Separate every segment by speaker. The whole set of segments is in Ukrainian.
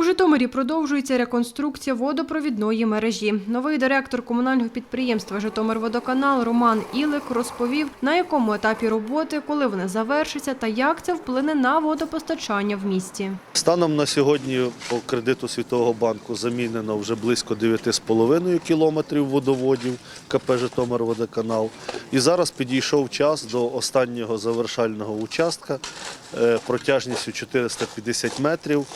Speaker 1: У Житомирі продовжується реконструкція водопровідної мережі. Новий директор комунального підприємства «Житомирводоканал» Роман Ілик розповів, на якому етапі роботи, коли вони завершаться та як це вплине на водопостачання в місті.
Speaker 2: Станом на сьогодні по кредиту Світового банку замінено вже близько 9,5 кілометрів водоводів КП «Житомирводоканал». І зараз підійшов час до останнього завершального участка протяжністю 450 метрів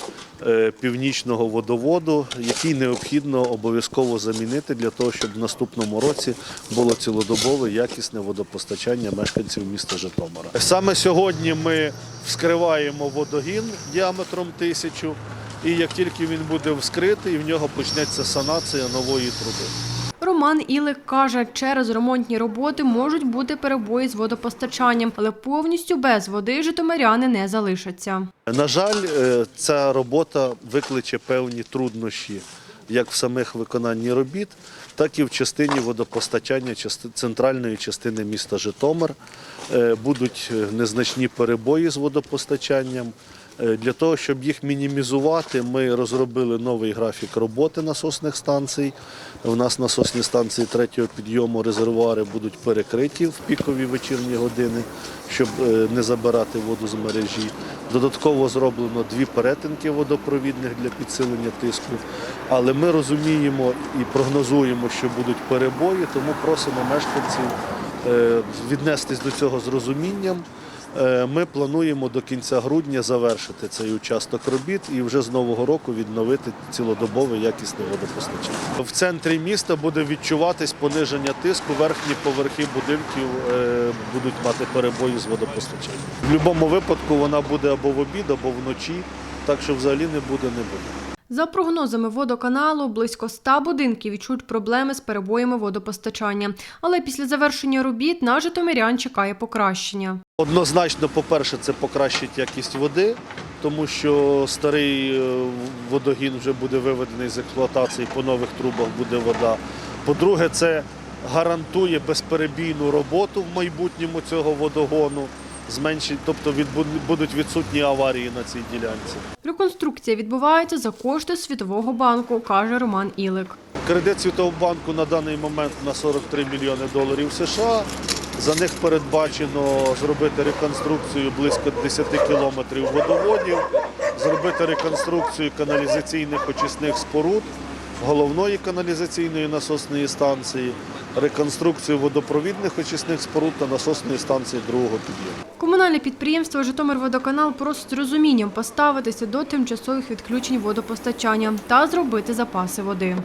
Speaker 2: е, північного водоводу, який необхідно обов'язково замінити для того, щоб в наступному році було цілодобове якісне водопостачання мешканців міста Житомира. Саме сьогодні ми вскриваємо водогін діаметром тисячу, і як тільки він буде вскритий, в нього почнеться санація нової труби.
Speaker 1: Роман Ілик каже, через ремонтні роботи можуть бути перебої з водопостачанням, але повністю без води житомиряни не залишаться.
Speaker 2: На жаль, е, ця робота викличе певні труднощі як в самих виконанні робіт, так і в частині водопостачання центральної частини міста Житомир. Е, Будуть е, незначні перебої з водопостачанням. Е, Для того, щоб їх мінімізувати, ми розробили новий графік роботи насосних станцій. У нас насосні станції третього підйому резервуари будуть перекриті в пікові вечірні години, щоб е, не забирати воду з мережі. Додатково зроблено дві перетинки водопровідних для підсилення тиску. Але ми розуміємо і прогнозуємо, що будуть перебої, тому просимо мешканців е, віднестись до цього з розумінням. Е, Ми плануємо до кінця грудня завершити цей участок робіт і вже з нового року відновити цілодобове якісне водопостачання. В центрі міста буде відчуватись пониження тиску. Верхні поверхи будинків е, будуть мати перебої з водопостачанням. В будь-якому випадку вона буде або в обід, або вночі, так що взагалі не буде, не буде.
Speaker 1: За прогнозами водоканалу, близько 100 будинків відчують проблеми з перебоями водопостачання. Але після завершення робіт на житомирян чекає покращення.
Speaker 2: Однозначно, по-перше, це покращить якість води, тому що старий е, водогін вже буде виведений з експлуатації, по нових трубах буде вода. По-друге, це гарантує безперебійну роботу в майбутньому цього водогону, зменшить, тобто будуть відсутні аварії на цій ділянці.
Speaker 1: Реконструкція відбувається за кошти Світового банку, каже Роман Ілик.
Speaker 2: Кредит Світового банку на даний момент на 43 мільйони доларів США. За них передбачено зробити реконструкцію близько 10 кілометрів водоводів, зробити реконструкцію каналізаційних очисних споруд, головної каналізаційної насосної станції, реконструкцію водопровідних очисних споруд та насосної станції другого підйому.
Speaker 1: Комунальне підприємство «Житомирводоканал» просить з розумінням поставитися до тимчасових відключень водопостачання та зробити запаси води.